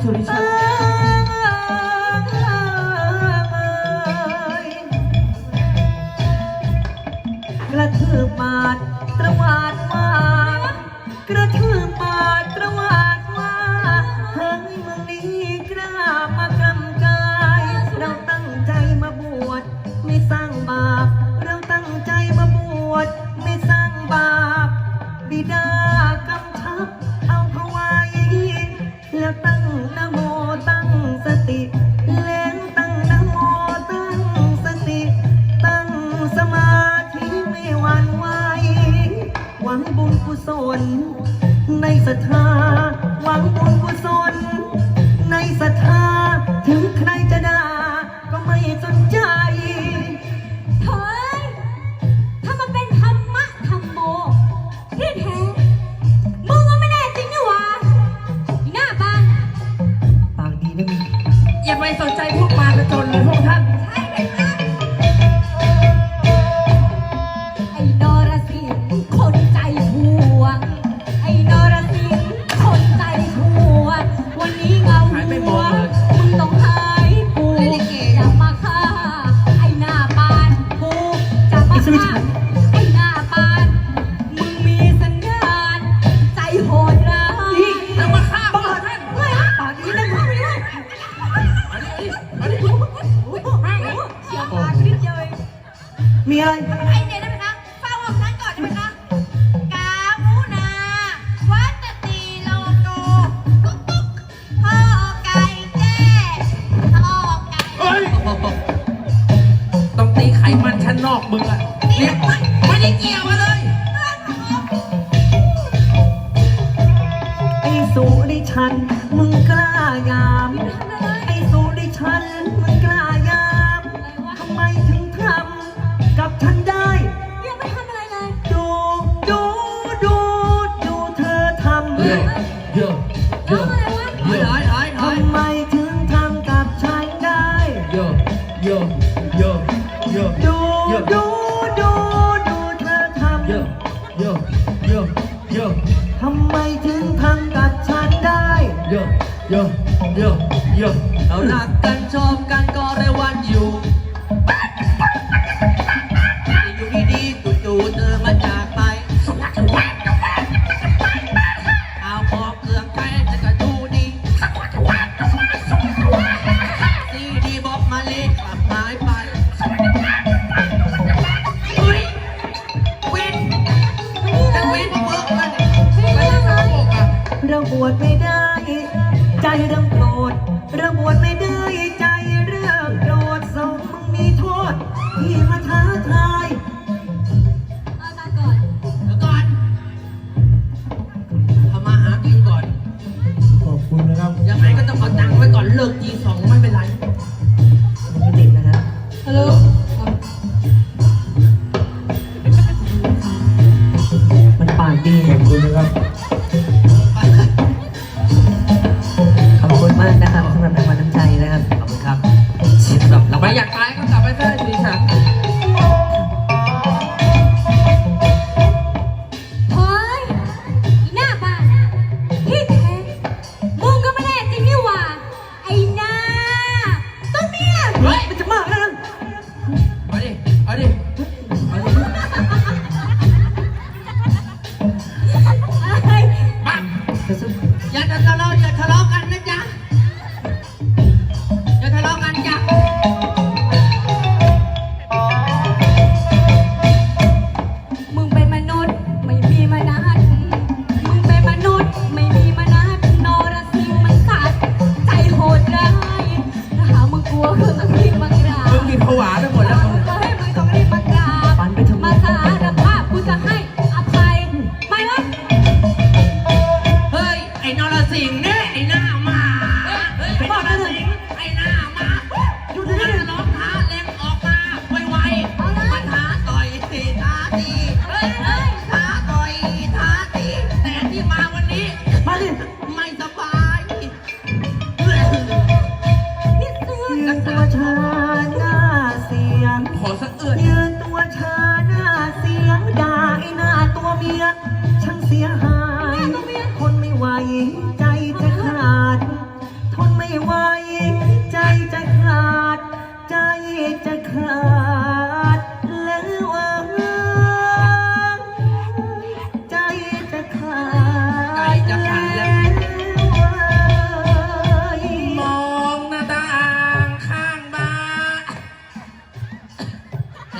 소리 쳐. จนพวกท่าน My ơi. Anh này nó not เลิกตีสองมัน ธรรมชาติ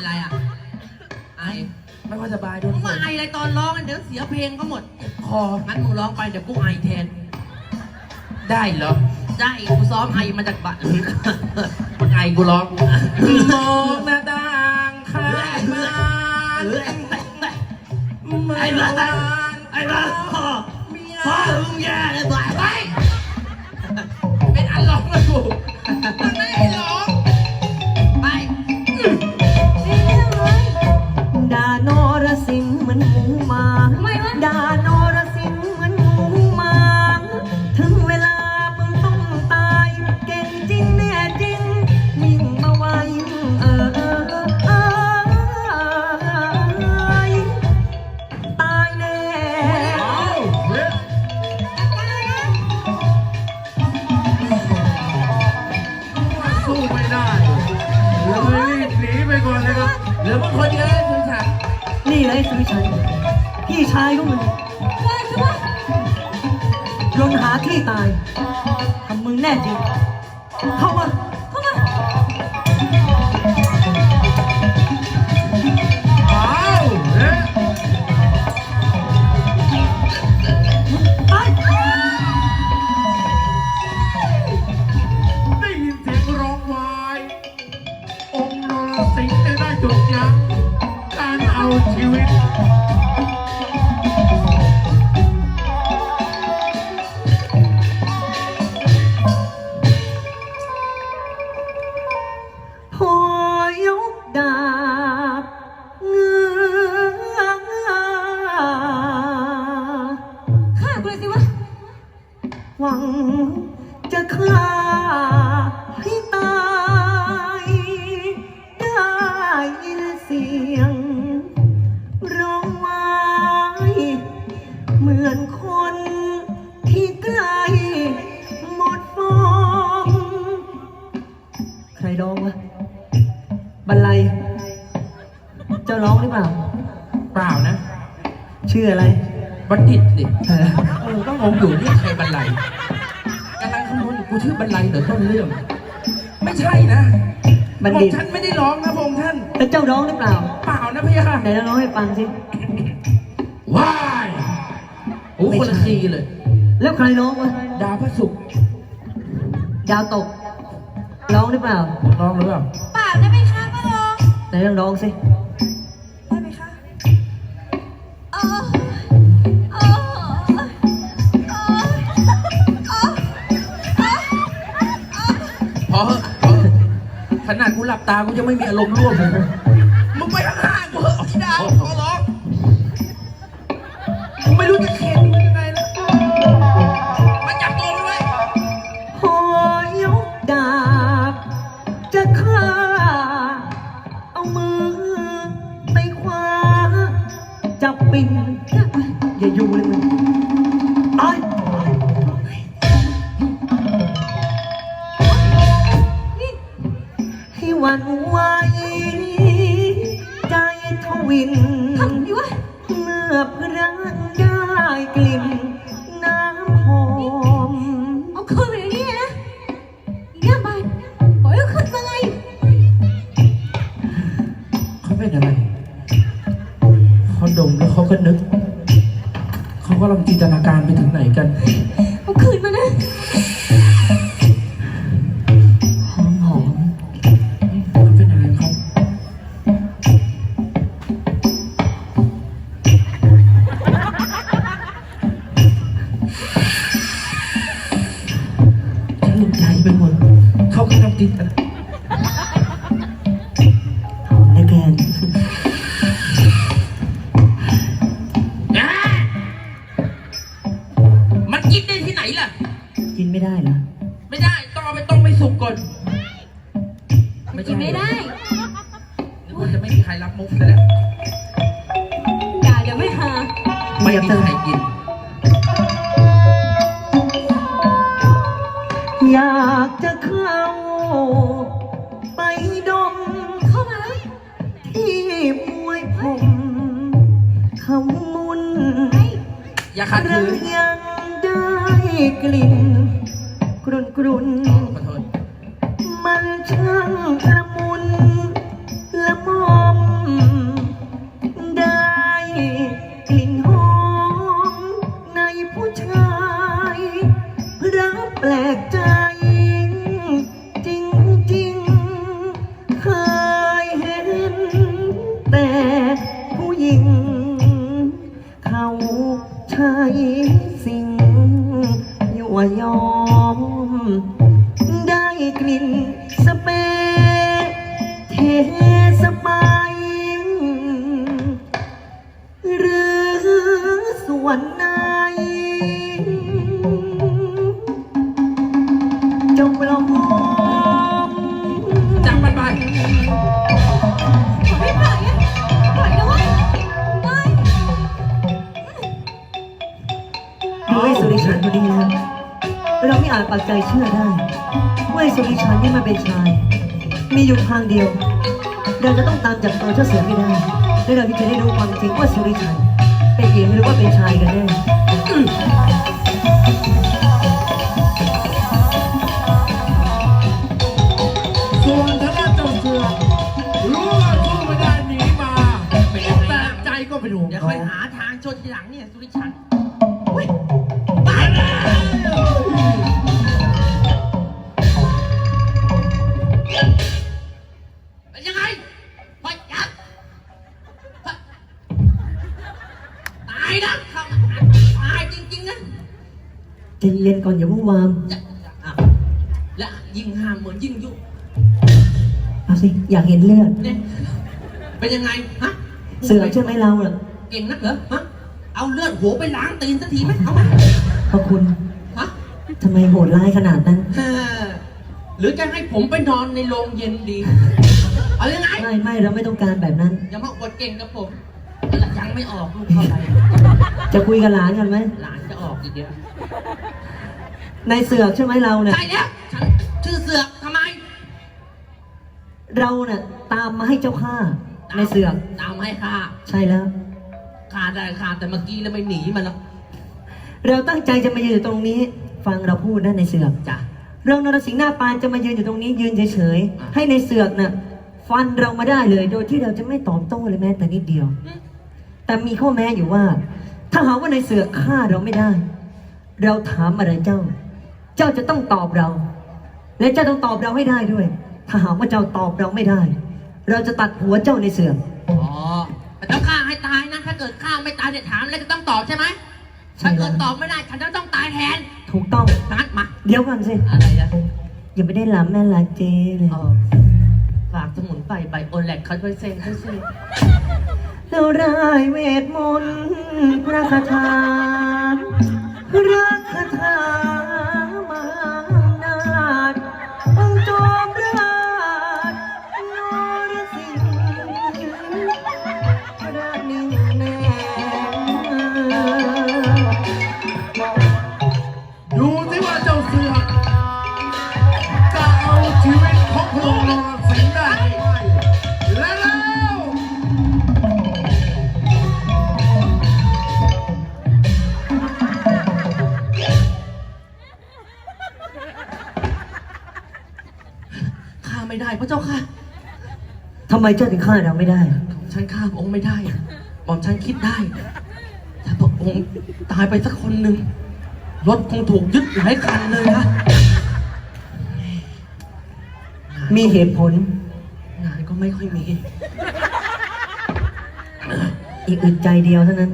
เป็ไรอะไอไม่ค่อยสบายด้วยมึงมาไออะไรตอนร้องเดี๋ยวเสียเพลงก็หมดคองั้นมึงร้องไปเดี๋ยวกูไอแทน ได้เหรอ ได้กูซ้อมไอมาจากบัตรมันไอกูร้องมองหน้าต่างข้างบ้านไอ้บ้านไอ้บ้านพ่อมึงแย่เลยไป พี่ชายของมึงได้ใช่ปะลนหาที่ตายทำมึงแน่จริง เข้ามา รร้องวะบรรลัยเจ้าร้องหรือเปล่า เปล่านะ ชื่ออะไร บัณฑิตสิเออเออต้องงงอยู่เรียกใครบรรลัยกำลังคำนวณอยู่กูชื่อบรรลัยเหรอต้นเรื่อง ไม่ใช่นะบัณพระฑิอตงค์ท่านไม่ได้ร้องนะพระองค์ท่านแล้วเจ้าร้องหรือเปล่าเปล่านะพี่ค่ะไหนลองร้องให้ฟังสิ ว้ายโอ้คนละทีเลย แล้วใครร้องวะดาวพระศุกร์ดาวตก ร้องหรือเปล่า ร้องหรือเปล่าเปล่าได้ไหมคะพระองค์ไหนลองร้องสิ ได้ไหมคะเออเออเออเออเออพอเหอะพอเหอะขนาดกูหลับตากูยังไม่มีอารมณ์ร่วมเลย เป็นอะไรเขาดมแล้วเขาก็นึก เขาก็ลองจินตนาการไปถึงไหนกัน เอาคืนมานะ ขมุนอย่าขัดหรืขือนยังได้กลิ่นกรุนกรุนอ๋อขอโทษ มันช่างละมุน ใช้สิ่งยั่วยอม ได้กลิ่นสเปรย์เทสไปร์หรือส่วน ดูไอ้สุริชันคนนี้นะเราไม่อาจปักใจเชื่อได้ว่าไอ้สุริชันนี่มันเป็นชาย มีอยู่ทางเดียว เราจะต้องตามจับตัวเจ้าเสือให้ได้ และเราที่จะได้รู้ความจริงว่าสุริชันเป็นหญิงหรือว่าเป็นชายกันแน่ส่วนทางด้านเจ้าเสือรู้ว่าสู้ไม่ได้หนีมาเป็นยังไงแต่นะใจก็เป็นห่วงเดี๋ยวเขาค่อยหาทางชนทีหลังเนี่ยสุริชัน เย็นก่อนอย่าวุ่นวามอะและยิ่งห้ามเหมือนยิ่งยุเอาสิอยากเห็นเลือด เนี่ยเป็นยังไงฮะเสือใช่ไหมเราน่ะเก่งนักเหรอฮะเอาเลือดหัวไปล้างตีนสักทีไหมเอาไหมพระคุณฮะทำไมโหดร้ายขนาดนั้น เออหรือจะให้ผมไปนอนในโรงเย็นดี เอายังไง ไม่ไม่เราไม่ต้องการแบบนั้น อย่ามาอวดเก่งกับผมยังไม่ออกลูกเท่าไหร่จะคุยกับหลานกันไหมหลานจะออกอีกเดียว นายเสือกใช่ไหมเราเนี่ย ใช่แล้วฉันชื่อเสือกทำไม เราเนี่ยตามมาให้เจ้าข้าในายเสือก ตามให้ข้าใช่แล้ว ข้าได้ข้าแต่เมื่อกี้แล้วไม่หนีมันหรอกเราตั้งใจจะมายืนอยู่ตรงนี้ ฟังเราพูดนะในายเสือก จ้ะ เรานรสิงห์หน้าปานจะมายืนอยู่ตรงนี้ยืนเฉยอะ ๆให้ในายเสือกน่ะฟันเรามาได้เลย โดยที่เราจะไม่ตอบโต้เลยแม้แต่นิดเดียวอืมแต่มีข้อแม้อยู่ว่า ถ้าหากว่าในายเสือกฆ่าเราไม่ได้ เราถามอะไรเจ้า เจ้าจะต้องตอบเรา และเจ้าต้องตอบเราให้ได้ด้วย ถ้าหากว่าเจ้าตอบเราไม่ได้ เราจะตัดหัวเจ้าในเสือกอ๋อแต่ต้องฆ่าให้ตายนะ ถ้าเกิดฆ่าไม่ตายเนี่ยถามแล้วจะต้องตอบใช่ไหมใช่ถ้าแล้วเกิดตอบไม่ได้ฉันจะต้องตายแทนถูกต้องนัดมา เดี๋ยวก่อนสิอะไรนะอย่าไปได้หลำแม่ลาเจเลยเออฝากสมุนไพรใบโอแลกเขาด้วยเซ็งด้วยเซ็งเราได้เวทมนต์พระคาถาพระคาถา พระเจ้าค่ะ ทำไมเจ้าถึงฆ่าเราไม่ได้ของฉันฆ่าพระองค์ไม่ได้หม่อมฉันคิดได้ ถ้าพระองค์ตายไปสักคนหนึ่งรถคงถูกยึดหลายคันเลยนะมีเหตุผล งานก็ไม่ค่อยมี อีกอึดใจเดียวเท่านั้น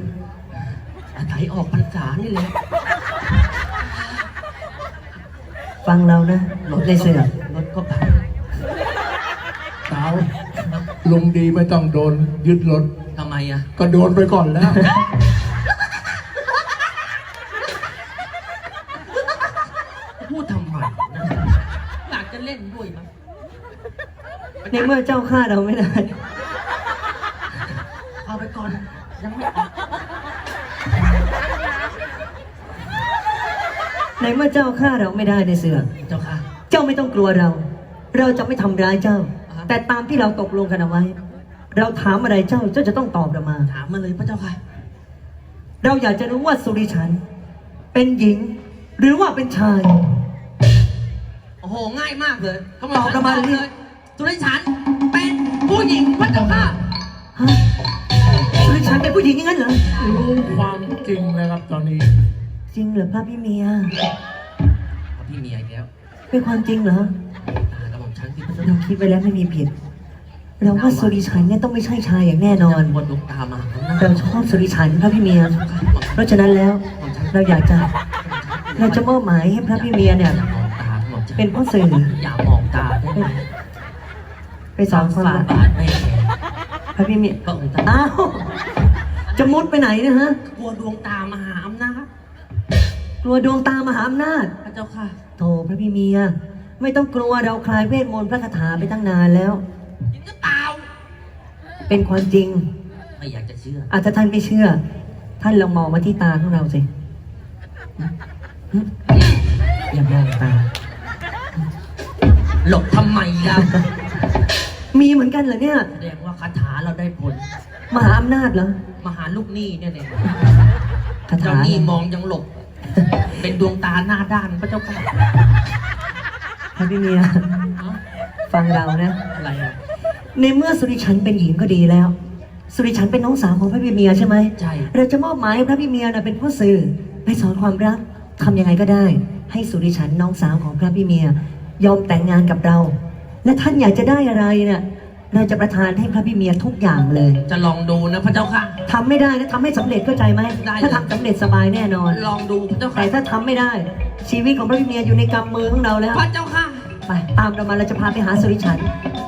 อาศัยออกพรรษานี่แหละ ฟังเรานะในเสือกรถก็พังสาว ลุงดีไม่ต้องโดนยึดรถ ทำไมอะ ก็โดนไปก่อนแล้ว พูดทำไมนะอยากจะเล่นด้วยมั้งในเมื่อเจ้าฆ่าเราไม่ได้ เอาไปก่อน ยังไม่ออกในเมื่อเจ้าฆ่าเราไม่ได้ในเสือกเจ้าค่ะ เจ้าไม่ต้องกลัวเรา เราจะไม่ทำร้ายเจ้า อ่าฮะแต่ตามที่เราตกลงกันเอาไว้ เราถามอะไรเจ้าเจ้าจะต้องตอบเรามา ถามมาเลยพระเจ้าค่ะ เราอยากจะรู้ว่าสุริชัน เป็นหญิง หรือว่าเป็นชาย โอ้โห ง่ายมากเลยเขตอบกลับมาเลยเลย สุริฉันเป็นผู้หญิงพระเจ้าค่ะฮะสุริชันเป็นผู้หญิงอย่างนั้นเหรอ รู้ความจริงแล้วครับตอนนี้ จริงเหรอพระพี่เมีย พี่พี่เมียอีกแล้ว เป็นความจริงเหรอตากระหม่อม ฉันที่พระเจ้าเราคิดไว้แล้วไม่มีผิด เราว่าสุริชันเนี่ยต้องไม่ใช่ชายอย่างแน่นอน บนดวงตามาของหน้าเราชอบสุริชันพระพี่เมีย เพราะฉะนั้นแล้วเราอยากจะ เราจะมอบหมายให้พระพี่เมียเนี่ย อย่ามองตากระหม่อมฉันเป็นพ่อสื่ออย่ามองตาได้ไหมไปสอนความฝ่ารักบาทไม่แคร์พระพี่เมียพระองค์ท่านอ้าวจะมุดไปไหนนะฮะ กลัวดวงตามหาอำนาจกลัวดวงตามหาอำนาจพระเจ้าค่ะ โธ่พระพี่เมีย ไม่ต้องกลัวเราคลายเวทมนต์พระคาถาไปตั้งนานแล้ว จริงหรือเปล่า เป็นความจริง ไม่อยากจะเชื่อ อาจจะท่านไม่เชื่อ ท่านลองมองมาที่ตาของเราสิหึอย่ามองตา หลบทำไมล่ะมีเหมือนกันเหรอเนี่ย แสดงว่าคาถาเราได้ผล มหาอำนาจเหรอมาหาลูกหนี้เนี่ยเนี่ยคาเจ้าถาหนี้มองยังหลบ เป็นดวงตาหน้าด้านพระเจ้าค่ะ พระพี่เมียเอ้าฟังเรานะ อะไรอะในเมื่อสุริชันเป็นหญิงก็ดีแล้ว สุริชันเป็นน้องสาวของพระพี่เมียใช่ไหมใช่เราจะมอบหมายให้พระพี่เมียนะเป็นผู้สื่อไปสอนความรักทำยังไงก็ได้ ให้สุริชันน้องสาวของพระพี่เมีย ยอมแต่งงานกับเรา และท่านอยากจะได้อะไรเนี่ย เราจะประทานให้พระพี่เมียทุกอย่างเลยจะลองดูนะพระเจ้าค่ะ ทำไม่ได้นะทำให้สำเร็จเข้าใจไหมได้ ถ้าทำสำเร็จสบายแน่นอน ลองดูพระเจ้าแต่ค่ะถ้าทำไม่ได้ ชีวิตของพระพี่เมียอยู่ในกำมือของเราแล้ว พระเจ้าค่ะ ไปตามเรามาเราจะพาไปหาสุริชันพ